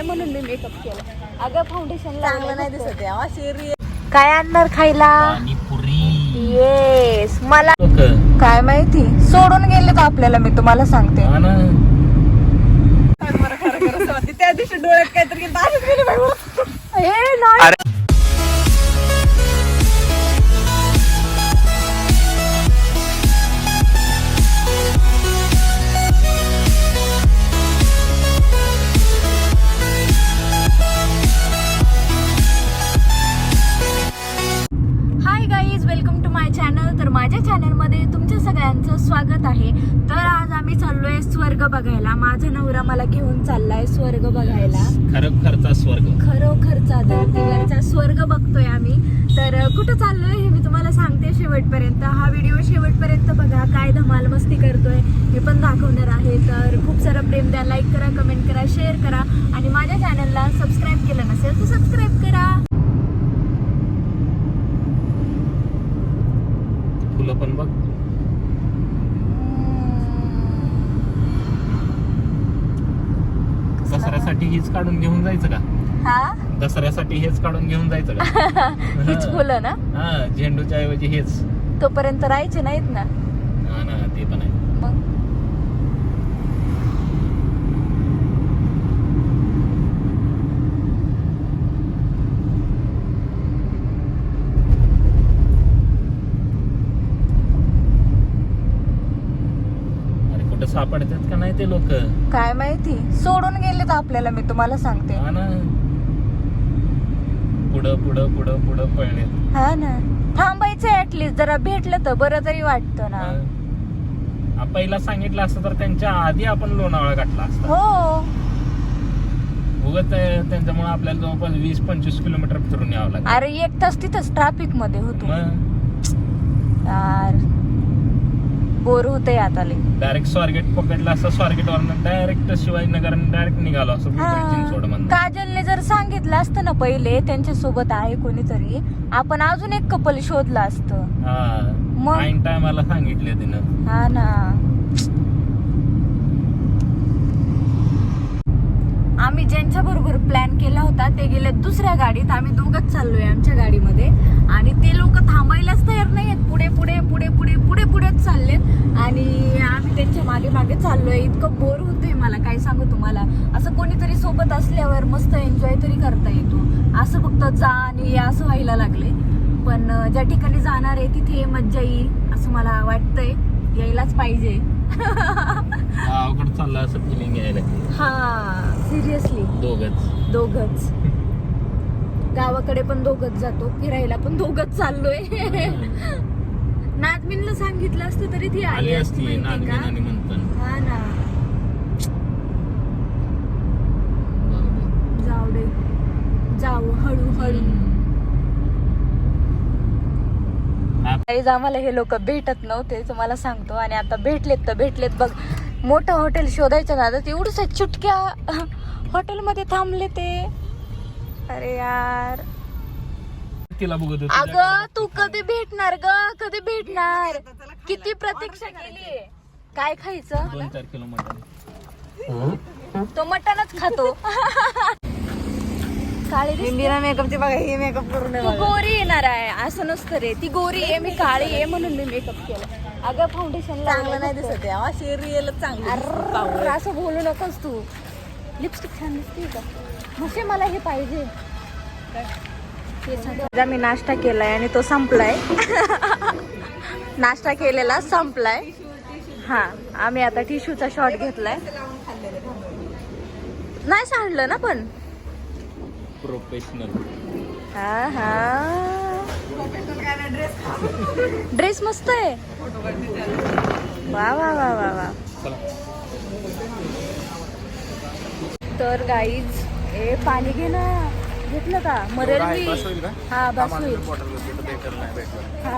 आहे म्हणून मी मेकअप केला अगं फाउंडेशन चांगलं नाही दिसत आहे. अशी काय आणणार खायला? पाणीपुरी. येस मला काय माहिती? सोडून गेले तर आपल्याला मी तुम्हाला सांगते. हा ना. त्या दिवशी डोळ्यात काहीतरी गेलं, दारूच गेली बाई. मला. ए नाही बघतोय आम्ही. तर कुठं चाललोय हे मी तुम्हाला सांगते शेवटपर्यंत. हा व्हिडिओ शेवटपर्यंत बघा काय धमाल मस्ती करतोय हे पण दाखवणार आहे. तर खूप सारं प्रेम द्या लाईक करा कमेंट करा शेअर करा आणि माझ्या चॅनलला सबस्क्राईब केलं नसेल तर सबस्क्राईब करा. फुलं पण बघ. दसऱ्यासाठी हीच काढून घेऊन जायचं का? हा? दसऱ्यासाठी हेच काढून घेऊन जायचं का हीच फुलं ना? हा झेंडूच्या ऐवजी हेच. तोपर्यंत राहायचे नाहीत ना? हा ना ते पण आहे. मग? अरे कुठं सापडतात का नाही ते लोक? काय माहिती? सोडून गेले तर आपल्याला मी तुम्हाला सांगते. हा ना. पुढं पुढं पुढं पुढं पळले हा ना. थांबायचं ऍटलीस्ट जरा भेटलं तर बरं तरी वाटतं ना. पहिला सांगितलं असतं तर त्यांच्या आधी आपण लोणावळा गाठला असता. हो. उगत त्यांच्यामुळे आपल्याला जवळपास वीस पंचवीस किलोमीटर फिरून यावं लागतं अरे एक तास तिथंच ट्रॅफिकमध्ये होतो. मग? यार. बोर होते आता लय. डायरेक्ट स्वारगेट पकडला असता स्वारगेट वरनं डायरेक्ट शिवाजीनगर डायरेक्ट निघालो असं चिंचवड. काजलने जर सांगितलं असतं ना पहिले त्यांच्यासोबत आहे कोणीतरी आपण अजून एक कपल शोधलं असतं हा मग? टायमाला सांगितले तिनं हा ना आम्ही ज्यांच्या बरोबर प्लॅन केला होता ते गेले दुसऱ्या गाडीत आम्ही दोघंच चाललोय आमच्या गाडीमध्ये. आणि ते लोक थांबायलाच तयार नाही आहेत पुढे पुढे पुढे पुढे पुढे पुढेच चाललेत. आणि आम्ही त्यांच्या मागे मागे चाललोय. इतकं बोर होतंय मला काय सांगू तुम्हाला. असं कोणीतरी सोबत असल्यावर मस्त एन्जॉय तरी करता येतो. असं फक्त जा आणि या असं व्हायला लागले. पण ज्या ठिकाणी जाणार आहे तिथे मज्जा येईल असं मला वाटतंय. यायलाच पाहिजे. गावाकडे चाललं असं फिलिंग यायला. हा सिरियसली दोघच. दोघच. गावाकडे पण दोघच जातो फिरायला पण दोघच चाललोय. नाजमीनला सांगितलं असतं तरी ती आली असती का? हा ना. जाऊ दे. जाऊ हळू काहीच आम्हाला हे लोक भेटत नव्हते तुम्हाला सांगतो. आणि आता भेटलेत तर भेटलेत. बघ मोठं हॉटेल शोधायचं ना तर एवढंच चुटक्या हॉटेलमध्ये थांबले ते. अरे यार. अगं तू कधी भेटणार ग? कधी भेटणार? किती प्रतीक्षा केली? काय खायचं? तो मटनच खातो. काळी दिसते. इंदिरा मेकअपची बघा ही मेकअप करून तू गोरी येणार आहे असं नसतं रे. ती गोरी आहे मी काळी आहे म्हणून मी मेकअप केला. अगं फाउंडेशन चांगलं नाही दिसत आहे. अशी रिअल चांगली असं बोलू नकोस तू. लिपस्टिक छान दिसते का? म्हणजे मला हे पाहिजे. मी नाश्ता केलाय आणि तो संपलाय. नाश्ता केलेला संपलाय. हा आम्ही आता टिश्यूचा शॉट घेतलाय. नाही सांडलं ना पण. प्रोफेशनल. हा हा ड्रेस मस्त आहे. वा वा वा वा वा. तर गाईज ए पाणी घे ना. घेतलं का? मरेल मी. हा बस हा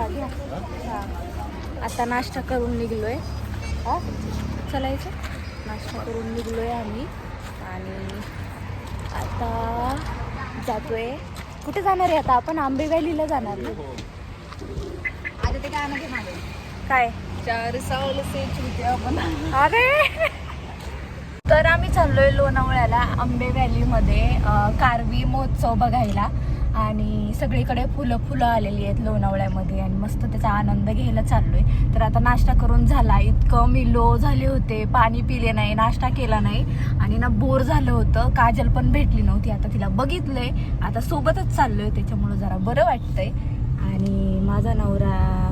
घ्या. हा? आता नाश्ता करून निघलोय. हा? चलायचं नाश्ता करून निघलोय आम्ही. आणि आता जातोय. कुठे जाणार आहे आता? आपण आंबे व्हॅलीला जाणार ना? आता ते काय मागे? काय? चार साल से चुलते आपण. अरे! तर आम्ही चाललोय लोणावळ्याला आंबे व्हॅलीमध्ये कारवी महोत्सव बघायला. आणि सगळीकडे फुलं फुलं आलेली आहेत लोणावळ्यामध्ये आणि मस्त त्याचा आनंद घ्यायला चाललोय. तर आता नाश्ता करून झाला. इतकं मी लो झाले होते. पाणी पिले नाही नाश्ता केला नाही. आणि ना बोर झालं होतं. काजल पण भेटली नव्हती. आता तिला बघितलंय. आता सोबतच चाललोय. त्याच्यामुळं जरा बरं वाटतंय. आणि माझा नवरा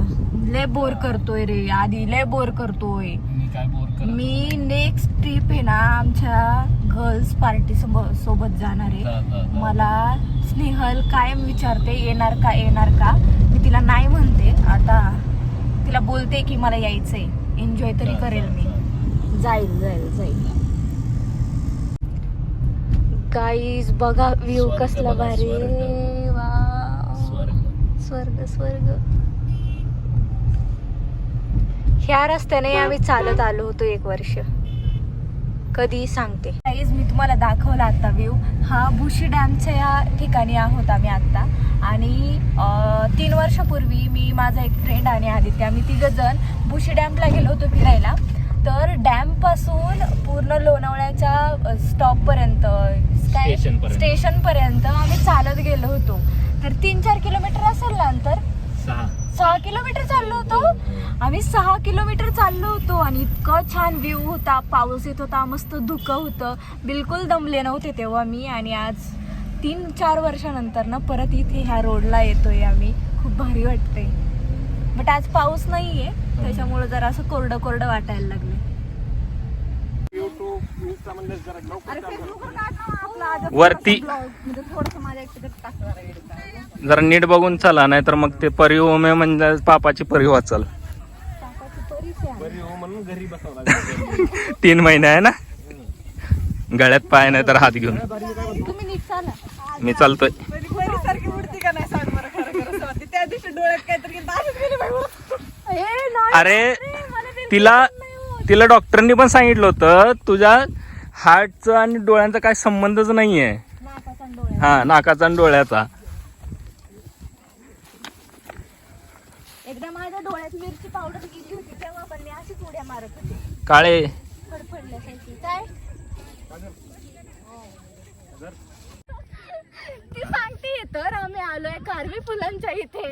लय बोर करतोय रे. आधी लय बोर करतोय. मी काय बोर करत मी नेक्स्ट ट्रिप आहे ना आमच्या गर्ल्स पार्टी सोबत जाणार आहे. मला स्नेहल कायम विचारते येणार का येणार का? मी तिला नाही म्हणते. आता तिला बोलते की मला यायचंय. एन्जॉय तरी करेल मी. जाईल जाईल जाईल. गाईज बघा व्ह्यू कसला भारी. स्वर्ग. स्वर्ग स्वर्ग. ह्या रस्त्याने आम्ही चालत आलो होतो एक वर्ष. कधी सांगते. Guys, मी तुम्हाला दाखवला आता व्ह्यू हा भुशी डॅमच्या या ठिकाणी आहोत आम्ही आता. आणि तीन वर्षापूर्वी मी माझा एक फ्रेंड आणि आदित्य आम्ही तिघ जण भुशी डॅमला गेलो होतो फिरायला. तर डॅमपासून पूर्ण लोणावळ्याच्या स्टॉप पर्यंत काय Station पर्यंत. स्टेशन पर्यंत आम्ही चालत गेलो होतो. तर तीन चार किलोमीटर असेल ना अंतर. सहा. किलोमीटर चाललो होतो. आम्ही सहा किलोमीटर चाललो होतो आणि इतकं छान व्ह्यू होता. पाऊस येत होता मस्त धुकं होतं. बिलकुल दमले नव्हते तेव्हा मी आणि आज तीन चार वर्षानंतर ना परत इथे ह्या रोडला येतोय आम्ही. खूप भारी वाटतंय. बट आज पाऊस नाहीये. त्याच्यामुळे जरा असं कोरडं कोरडं वाटायला लागले अरे फेसबुकवर काढ ना आपला आज वरती. जरा नीट बघून चला नाही तर मग ते परिहो मे म्हणजे पापाची परिहो वाचल तीन महिने आहे ना? गळ्यात पाय नाही तर हात घेऊन. तुम्ही नीट चाला. मी चालतोय. अरे तिला. तिला डॉक्टरांनी पण सांगितलं होतं तुझ्या हार्टचा आणि डोळ्यांचा काय संबंधच आणि डोळ्याचा. हा नाकाचा आणि डोळ्याचा. एकदा माझ्या डोळ्यात मिरची पावडर गेली होती तेव्हा पण मी अशीच उड्या मारत होते. काळे. फडफडल्यासारखी. काय? ती सांगते तर आम्ही आलोय कारवी फुलांच्या इथे.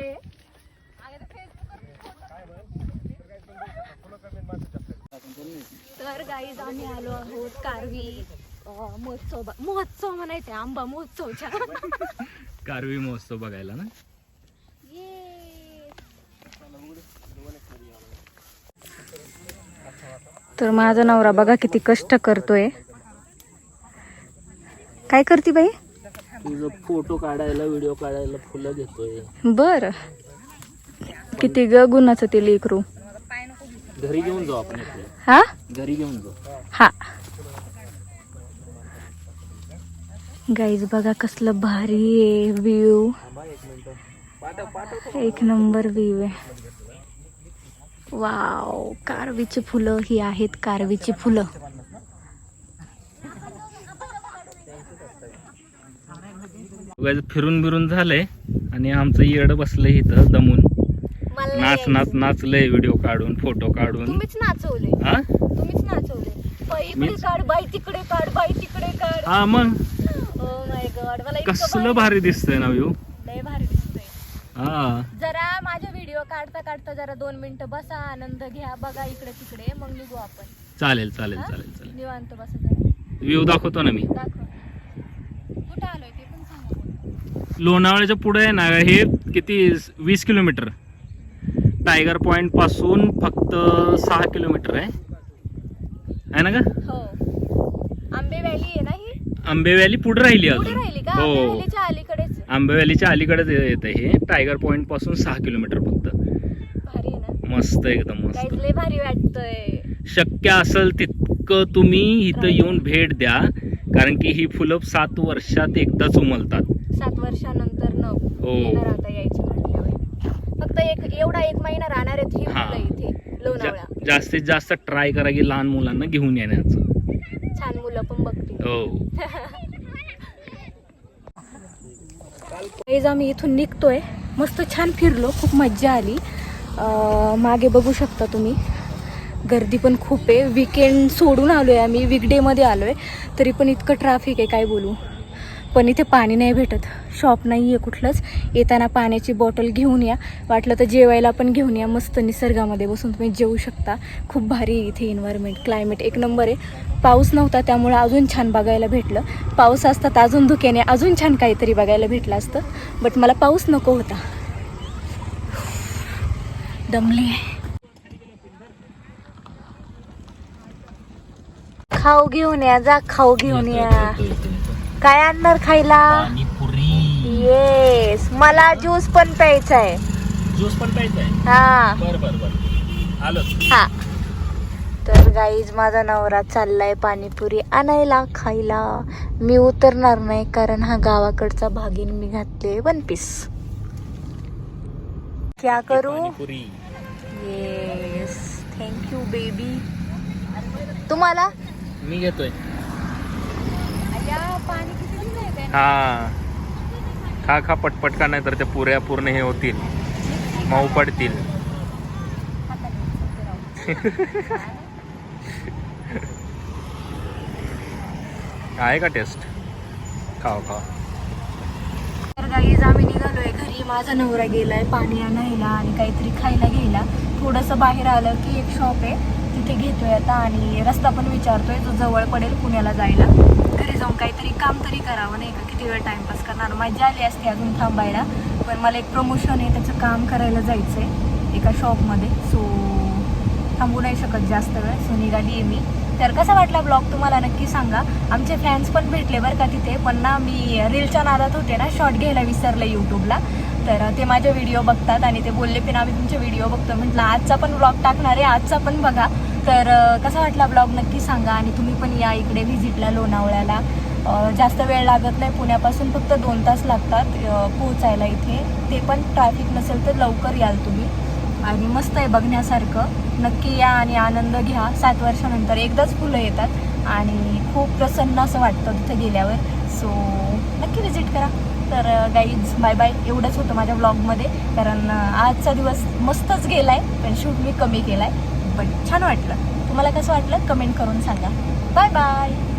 तर गाईज आम्ही आलो आहोत कारवी महोत्सव महोत्सव म्हणायचे आंबा महोत्सवच्या. कारवी महोत्सव बघायला ना. तर माझा नवरा बघा किती कष्ट करतोय. काय करते बाई? तुझं फोटो काढायला व्हिडिओ काढायला फुलं घेतोय. बर. किती ग गुणाचं ते लेकरू. घरी घेऊन जाऊ आपण हा? घरी घेऊन जाऊ. हा. गाईज बघा कसलं भारी आहे व्ह्यू एक नंबर व्ह्यू आहे. वाव कारवीची फुलं ही आहेत कारवीची फुलं. फिरून बिरून झालंय आणि आमचं येड बसलंय इथं दमून. मला नाच. नाच नाचलंय व्हिडिओ काढून फोटो काढून. तुम्हीच नाचवले. हा? तुम्हीच नाचवले. बाई इकडे मीच? काढ बाई तिकडे काढ बाई तिकडे काढ. हा मग? ओ माय गॉड मला इतकं कसलं भारी दिसतंय. ना व्ह्यू? लय भारी दिसतंय. हा. जरा माझा व्हिडिओ काढता काढता जरा दोन मिनिटं बसा आनंद घ्या बघा इकडे तिकडे मग निघू आपण. चालेल चालेल हा? चालेल चालेल. निवांत बसा जरा. व्ह्यू दाखवतो ना मी. दाखव. कुठं आलोय ते पण सांगा. लोणावळ्याच्या पुढे आहे ना हे किती वीस किलोमीटर. टायगर पॉइंटपासून फक्त सहा किलोमीटर आहे. आहे ना का हो. आंबे व्हॅली आहे ना ही? आंबे व्हॅली पुढे राहिली पुढे अजून राहिली का? आंबे हो. व्हॅलीच्या अलीकडेच. आंबे व्हॅलीच्या अलीकडेच येतं हे. टायगर पॉइंटपासून सहा किलोमीटर फक्त. भारी आहे ना? मस्त एकदम काहीच मस्त लय भारी वाटतंय. शक्य असेल तितकं तुम्ही इथं येऊन भेट द्या. कारण की ही फुलं सात वर्षात एकदाच उमलतात. सात वर्षानंतर न हो. येणार आता फक्त एक एवढा एक महिना राहणार आहेत ही. मुलं इथे लोणावळा. जास्तीत जास्त ट्राय करा की लहान मुलांना घेऊन येण्याचं. छान मुलं पण बघतील. हो. आम्ही इथून निघतोय. मस्त छान फिरलो खूप मज्जा आली. अं, मागे बघू शकता तुम्ही. गर्दी पण खूप आहे. विकेंड सोडून आलो आहे आम्ही. विकडेमध्ये आलो आहे तरी पण इतकं ट्रॅफिक आहे काय बोलू. पण इथे पाणी नाही भेटत. शॉप नाही आहे कुठलंच. येताना पाण्याची बॉटल घेऊन या. वाटलं तर जेवायला पण घेऊन या. मस्त निसर्गामध्ये बसून तुम्ही जेवू शकता. खूप भारी आहे इथे एन्व्हायरमेंट क्लायमेट एक नंबर आहे. पाऊस नव्हता त्यामुळं अजून छान बघायला भेटलं. पाऊस असता तर अजून धुक्याने अजून छान काहीतरी बघायला भेटलं असतं. बट मला पाऊस नको होता. दमली. आहे खाऊ घेऊन या जा खाऊ घेऊन या. काय आणणार खायला? पाणीपुरी. येस मला ज्यूस पण प्यायचा आहे. ज्यूस पण प्यायचा आहे? हा. बर बर बर. आलो हा. तर गाईज माझा नवरा चाललाय पाणीपुरी आणायला खायला. मी उतरणार नाही कारण हा गावाकडचा भागीन मी घातले वन पीस क्या करू? येस थँक्यू बेबी तुम्हाला? मी घेतोय. हा. खा खा पटपट का नाही तर त्या पुऱ्या पूर्ण हे होतील. मऊ पडतील. आहे का टेस्ट खाओ खाओ. तर गाईज आम्ही निघालोय घरी. माझा नवरा गेलाय पाणी आणायला आणि काहीतरी खायला घ्यायला. थोडंसं बाहेर आलं की एक शॉप आहे. तिथे घेतोय आता आणि रस्ता पण विचारतोय जो जवळ पडेल पुण्याला जायला. घरी जाऊन काहीतरी काम तरी करावं नाही का? किती वेळ टाइमपास करणार? मजा आली असते अजून थांबायला पण मला एक प्रमोशन आहे त्याचं काम करायला जायचं आहे एका शॉपमध्ये सो थांबू नाही शकत जास्त वेळ. सो निघाली आहे मी. तर कसा वाटला ब्लॉग तुम्हाला नक्की सांगा. आमचे फॅन्स पण भेटले बरं का तिथे पण ना मी रीलच्या नादात होते ना शॉर्ट घ्यायला विसरले यूट्यूबला तर ते माझे व्हिडिओ बघतात आणि ते बोलले पण आम्ही तुमचे व्हिडिओ बघतो. म्हटलं आजचा पण ब्लॉग टाकणार आहे आजचा पण बघा. तर कसा वाटला ब्लॉग? नक्की सांगा आणि तुम्ही पण या इकडे व्हिजिटला लोणावळ्याला. जास्त वेळ लागत नाही पुण्यापासून फक्त दोन तास लागतात पोहोचायला इथे. ते पण ट्रॅफिक नसेल तर लवकर याल तुम्ही. आणि मस्त आहे बघण्यासारखं. नक्की या आणि आनंद घ्या. सात वर्षानंतर एकदाच फुलं येतात आणि खूप प्रसन्न असं वाटतं तिथे गेल्यावर. सो नक्की व्हिजिट करा. तर गाईज बाय बाय एवढंच होतं माझ्या ब्लॉगमध्ये कारण आजचा दिवस मस्तच गेला आहे पण शूट मी कमी केला आहे पण छान वाटलं. तुम्हाला कसं वाटलं? कमेंट करून सांगा. Bye bye.